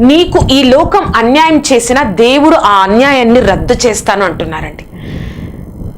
నీకు ఈ లోకం అన్యాయం చేసిన దేవుడు ఆ అన్యాయాన్ని రద్దు చేస్తాను అంటున్నారండి.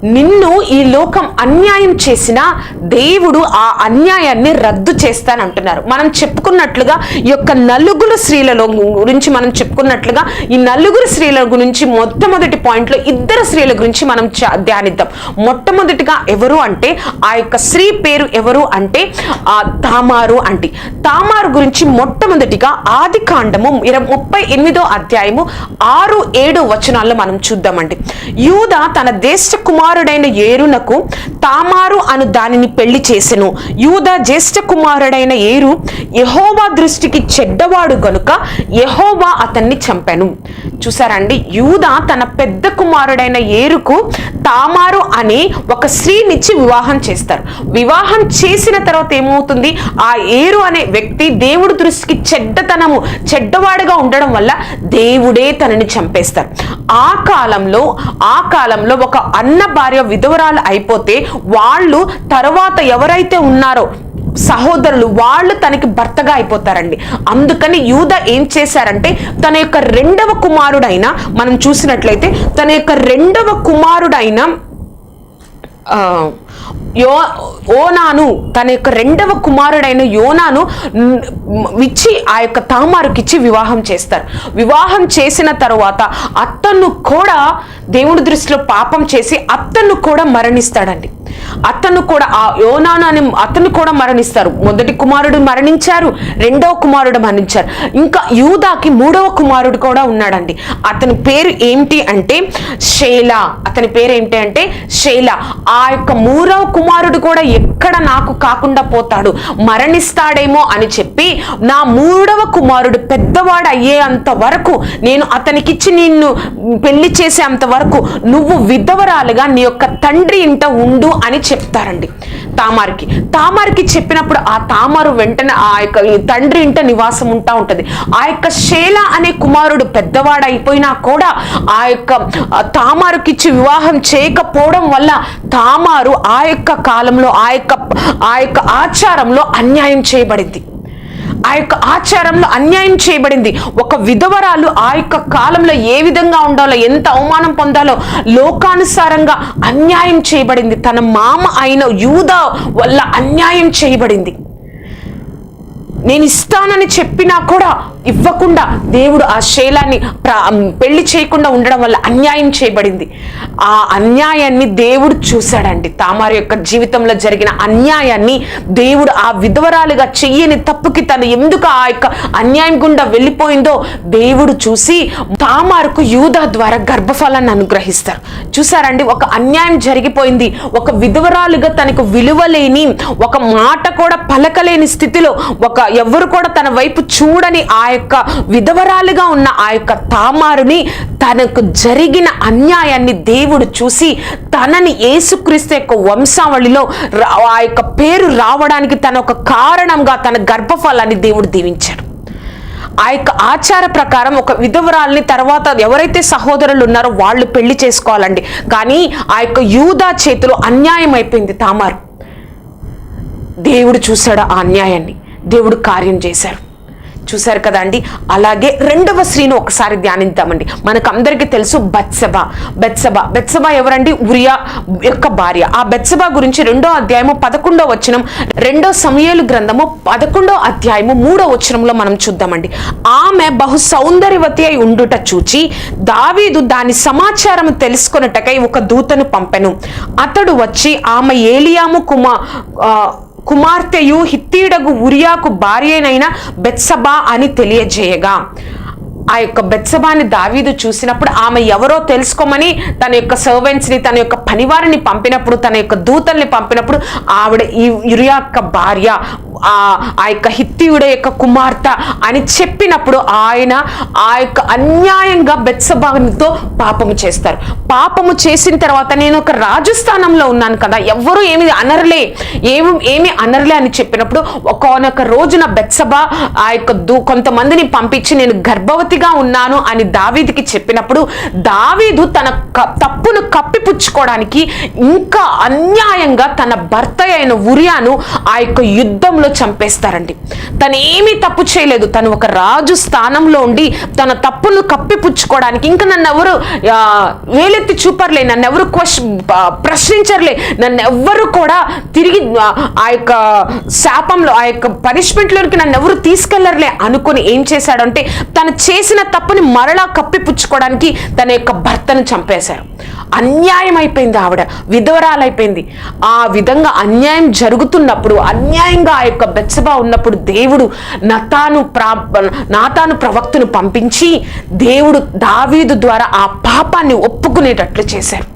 నిన్ను ఈ లోకం అన్యాయం చేసిన దేవుడు ఆ అన్యాయాన్ని రద్దు చేస్తానంటున్నారు. మనం చెప్పుకున్నట్లుగా ఈ యొక్క నలుగురు స్త్రీలలో గురించి మనం చెప్పుకున్నట్లుగా ఈ నలుగురు స్త్రీల గురించి మొట్టమొదటి పాయింట్లో ఇద్దరు స్త్రీల గురించి మనం ధ్యానిద్దాం. మొట్టమొదటిగా ఎవరు అంటే ఆ యొక్క స్త్రీ పేరు ఎవరు అంటే ఆ తామారు అంటే తామారు గురించి మొట్టమొదటిగా ఆది కాండము ముప్పై ఎనిమిదో అధ్యాయము ఆరు ఏడు వచనాల్లో మనం చూద్దామండి. యూద తన దేశ కుమార్ కుమారుడైన ఏరునకు తామారు అను దానిని పెళ్ళి చేసెను. యూద జ్యేష్ఠ కుమారుడైన ఏరు యహోవా దృష్టికి చెడ్డవాడు గనుక యహోవా అతన్ని చంపెను. చూసారండి యూద తన పెద్ద కుమారుడైన ఏరుకు తామారు అని ఒక స్త్రీనిచ్చి వివాహం చేస్తారు. వివాహం చేసిన తర్వాత ఏమవుతుంది? ఆ ఏరు అనే వ్యక్తి దేవుడి దృష్టికి చెడ్డతనము చెడ్డవాడుగా ఉండడం వల్ల దేవుడే తనని చంపేస్తారు. ఆ కాలంలో ఆ కాలంలో ఒక అన్న భార్య విధవరాలు అయిపోతే వాళ్ళు తర్వాత ఎవరైతే ఉన్నారో సహోదరులు వాళ్ళు తనకి భర్తగా అయిపోతారండి. అందుకని యూద ఏం చేశారంటే తన యొక్క రెండవ కుమారుడైన మనం చూసినట్లయితే తన యొక్క రెండవ కుమారుడైన ఆ, యో ఓనాను తన యొక్క రెండవ కుమారుడైన యోనాను ఇచ్చి ఆ యొక్క తామారుకిచ్చి వివాహం చేస్తారు. వివాహం చేసిన తరువాత అతను కూడా దేవుడి దృష్టిలో పాపం చేసి అతను కూడా మరణిస్తాడండి. అతను కూడా ఆ యోనాను అని అతను కూడా మరణిస్తారు. మొదటి కుమారుడు మరణించారు రెండవ కుమారుడు మరణించారు. ఇంకా యూదాకి మూడవ కుమారుడు కూడా ఉన్నాడండి. అతని పేరు ఏంటి అంటే శైల అతని పేరు ఏంటి అంటే శైల ఆ యొక్క మూడవ కుమారుడు కూడా ఎక్కడ నాకు కాకుండా పోతాడు? మరణిస్తాడేమో అని చెప్పి నా మూడవ కుమారుడు పెద్దవాడు అయ్యేంత వరకు నేను అతనికిచ్చి నిన్ను పెళ్ళి చేసేంత వరకు నువ్వు విధవరాలుగా నీ యొక్క తండ్రి ఇంట ఉండు అని చెప్తారండి తామారికి. తామారికి చెప్పినప్పుడు ఆ తామారు వెంటనే ఆ యొక్క తండ్రి ఇంట నివాసం ఉంటా ఉంటది. ఆ యొక్క శేల అనే కుమారుడు పెద్దవాడు అయిపోయినా కూడా ఆ యొక్క తామారుకిచ్చి వివాహం చేయకపోవడం వల్ల తామారు ఆ ఆ యొక్క కాలంలో ఆ యొక్క ఆ యొక్క ఆచారంలో అన్యాయం చేయబడింది. ఆ యొక్క ఆచారంలో అన్యాయం చేయబడింది. ఒక విధవరాలు ఆ యొక్క కాలంలో ఏ విధంగా ఉండాలో ఎంత అవమానం పొందాలో లోకానుసారంగా అన్యాయం చేయబడింది. తన మామ అయిన యూద వల్ల అన్యాయం చేయబడింది. నేను ఇస్తానని చెప్పినా కూడా ఇవ్వకుండా దేవుడు ఆ శైలాన్ని ప్రా- పెళ్ళి చేయకుండా ఉండడం వల్ల అన్యాయం చేయబడింది. ఆ అన్యాయాన్ని దేవుడు చూశాడండి. తామారు యొక్క జీవితంలో జరిగిన అన్యాయాన్ని దేవుడు ఆ విధవరాలుగా చెయ్యని తప్పుకి తను ఎందుకు ఆ యొక్క అన్యాయం గుండా వెళ్ళిపోయిందో దేవుడు చూసి తామారుకు యూదా ద్వారా గర్భఫలాన్ని అనుగ్రహిస్తారు. చూసారండి ఒక అన్యాయం జరిగిపోయింది. ఒక విధవరాలుగా తనకు విలువలేని ఒక మాట కూడా పలకలేని స్థితిలో ఒక ఎవరు కూడా తన వైపు చూడని ఆ యొక్క విధవరాలుగా ఉన్న ఆ యొక్క తామారుని తనకు జరిగిన అన్యాయాన్ని దేవుడు చూసి తనని యేసుక్రీస్తు యొక్క వంశావళిలో ఆ యొక్క పేరు రావడానికి తన ఒక కారణంగా తన గర్భఫలాన్ని దేవుడు దీవించాడు. ఆ యొక్క ఆచార ప్రకారం ఒక విధవరాల్ని తర్వాత ఎవరైతే సహోదరులు ఉన్నారో వాళ్ళు పెళ్ళి చేసుకోవాలండి. కానీ ఆ యొక్క యూదా చేతిలో అన్యాయం అయిపోయింది తామారు. దేవుడు చూశాడు ఆ అన్యాయాన్ని. దేవుడు కార్యం చేశారు. చూశారు కదా అండి? అలాగే రెండవ స్త్రీని ఒకసారి ధ్యానిద్దామండి. మనకు అందరికీ తెలుసు బత్సబ. బెత్సబ. బెత్సబ ఎవరండి? ఉరియా యొక్క భార్య. ఆ బెత్సబ గురించి రెండో అధ్యాయము పదకొండో వచనం రెండో సమయలు గ్రంథము పదకొండో అధ్యాయము మూడో వచనంలో మనం చూద్దామండి. ఆమె బహు సౌందర్యవతి అయి ఉండుట చూచి దావీదు దాని సమాచారం తెలుసుకొనుటకై ఒక దూతను పంపెను. అతడు వచ్చి ఆమె ఏలియాము కుమా కుమార్తెయు హిత్తీడగు ఉరియాకు భార్యనైన బెత్సబా అని తెలియజేయగా. ఆ యొక్క బెత్సబాని దావీదు చూసినప్పుడు ఆమె ఎవరో తెలుసుకోమని తన యొక్క సర్వెంట్స్ని తన యొక్క పనివారిని పంపినప్పుడు తన యొక్క దూతల్ని పంపినప్పుడు ఆవిడ ఈ యురియా యొక్క భార్య ఆ ఆ యొక్క హిత్తియుడే యొక్క కుమార్తె అని చెప్పినప్పుడు ఆయన ఆ యొక్క అన్యాయంగా బెత్సబానితో పాపము చేస్తారు. పాపము చేసిన తర్వాత నేను ఒక రాజస్థానంలో ఉన్నాను కదా ఎవ్వరూ ఏమి అనర్లే. ఏమి ఏమి అనర్లే అని చెప్పినప్పుడు ఒకనొక రోజున బెత్సభ ఆ యొక్క దూ కొంతమందిని పంపించి నేను గర్భవతిగా ఉన్నాను అని దావీదికి చెప్పినప్పుడు దావీదు తన తప్పును కప్పిపుచ్చుకోవడానికి ఇంకా అన్యాయంగా తన భర్త అయిన ఉరియాను ఆ యొక్క యుద్ధంలో క్షణంలో చంపేస్తారండి. తను ఏమీ తప్పు చేయలేదు. తను ఒక రాజు స్థానంలో ఉండి తన తప్పును కప్పిపుచ్చుకోవడానికి ఇంకా నన్ను ఎవరు వేలెత్తి చూపర్లే నన్ను ఎవరు క్వశ్చన్ ప్రశ్నించర్లే నన్ను ఎవ్వరు కూడా తిరిగి ఆ, యొక్క శాపంలో ఆ యొక్క పనిష్మెంట్లోనికి నన్ను ఎవరు తీసుకెళ్ళర్లే అనుకుని ఏం చేశాడంటే తను చేసిన తప్పుని మరలా కప్పిపుచ్చుకోవడానికి తన యొక్క భర్తను చంపేశారు. అన్యాయం అయిపోయింది ఆవిడ విధవరాలైపోయింది. ఆ విధంగా అన్యాయం జరుగుతున్నప్పుడు అన్యాయంగా ఆ యొక్క బెచ్చబా ఉన్నప్పుడు దేవుడు నతాను ప్రా నాతాను ప్రవక్తను పంపించి దేవుడు దావీదు ద్వారా ఆ పాపాన్ని ఒప్పుకునేటట్లు చేశారు.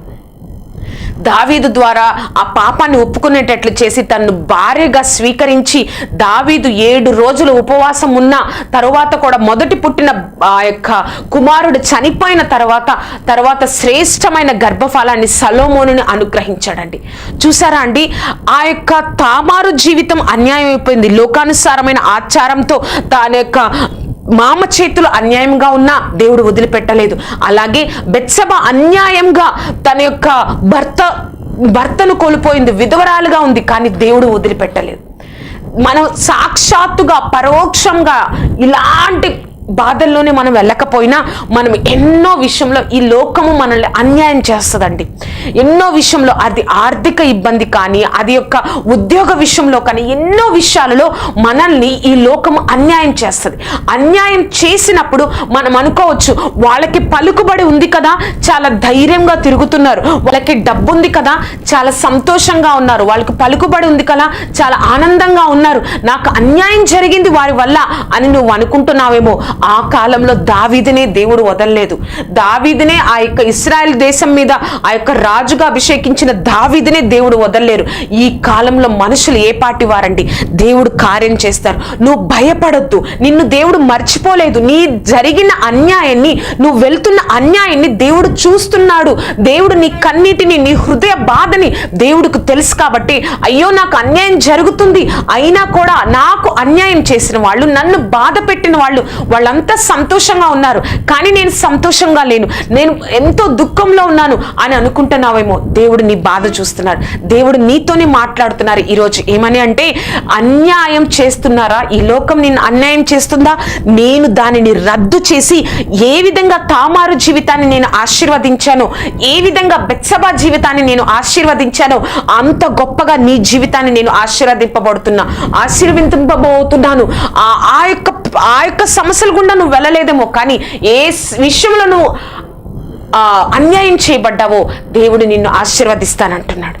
దావీదు ద్వారా ఆ పాపాన్ని ఒప్పుకునేటట్లు చేసి తను భార్యగా స్వీకరించి దావీదు ఏడు రోజులు ఉపవాసం ఉన్న తరువాత కూడా మొదటి పుట్టిన ఆ యొక్క కుమారుడు చనిపోయిన తర్వాత తర్వాత శ్రేష్టమైన గర్భఫలాన్ని సలోమోనుని అనుగ్రహించాడండి. చూసారా అండి? ఆ యొక్క తామారు జీవితం అన్యాయం అయిపోయింది లోకానుసారమైన ఆచారంతో తన యొక్క మామ చేతులు అన్యాయంగా ఉన్నా దేవుడు వదిలిపెట్టలేదు. అలాగే బెత్సబ అన్యాయంగా తన యొక్క భర్త భర్తను కోల్పోయింది విధవరాలుగా ఉంది కానీ దేవుడు వదిలిపెట్టలేదు. మనం సాక్షాత్తుగా పరోక్షంగా ఇలాంటి బాధల్లోనే మనం వెళ్ళకపోయినా మనం ఎన్నో విషయంలో ఈ లోకము మనల్ని అన్యాయం చేస్తుందండి. ఎన్నో విషయంలో అది ఆర్థిక ఇబ్బంది కానీ అది యొక్క ఉద్యోగ విషయంలో కానీ ఎన్నో విషయాలలో మనల్ని ఈ లోకము అన్యాయం చేస్తుంది. అన్యాయం చేసినప్పుడు మనం అనుకోవచ్చు వాళ్ళకి పలుకుబడి ఉంది కదా చాలా ధైర్యంగా తిరుగుతున్నారు. వాళ్ళకి డబ్బు ఉంది కదా చాలా సంతోషంగా ఉన్నారు. వాళ్ళకి పలుకుబడి ఉంది కదా చాలా ఆనందంగా ఉన్నారు. నాకు అన్యాయం జరిగింది వారి వల్ల అని నువ్వు అనుకుంటున్నావేమో ఆ కాలంలో దావీదినే దేవుడు వదలలేదు. దావీదినే ఆ యొక్క ఇస్రాయల్ దేశం మీద ఆ యొక్క రాజుగా అభిషేకించిన దావీదినే దేవుడు వదలలేరు. ఈ కాలంలో మనుషులు ఏ పాటి వారండి? దేవుడు కార్యం చేస్తారు. నువ్వు భయపడొద్దు. నిన్ను దేవుడు మర్చిపోలేదు. నీ జరిగిన అన్యాయాన్ని నువ్వు వెళ్తున్న అన్యాయాన్ని దేవుడు చూస్తున్నాడు. దేవుడు నీ కన్నీటిని నీ హృదయ బాధని దేవుడికి తెలుసు కాబట్టి అయ్యో నాకు అన్యాయం జరుగుతుంది. అయినా కూడా నాకు అన్యాయం చేసిన వాళ్ళు నన్ను బాధ పెట్టిన వాళ్ళు వాళ్ళంతా సంతోషంగా ఉన్నారు. కానీ నేను సంతోషంగా లేను. నేను ఎంతో దుఃఖంలో ఉన్నాను అని అనుకుంటున్నావేమో. దేవుడు నీ బాధ చూస్తున్నాడు. దేవుడు నీతోనే మాట్లాడుతున్నారు ఈరోజు. ఏమని అంటే అన్యాయం చేస్తున్నారా? ఈ లోకం నేను అన్యాయం చేస్తుందా? నేను దానిని రద్దు చేసి ఏ విధంగా తామారు జీవితాన్ని నేను ఆశీర్వదించానో ఏ విధంగా బెచ్చబా జీవితాన్ని నేను ఆశీర్వదించానో అంత గొప్పగా నీ జీవితాన్ని నేను ఆశీర్వదింపబడుతున్నా ఆశీర్వదింపబోతున్నాను. ఆ ఆ యొక్క ఆ యొక్క సమస్యలు గుండా నువ్వు వెళ్ళలేదేమో కానీ ఏ విషయంలో నువ్వు ఆ, అన్యాయం చేయబడ్డావో దేవుడు నిన్ను ఆశీర్వదిస్తానంటున్నాడు.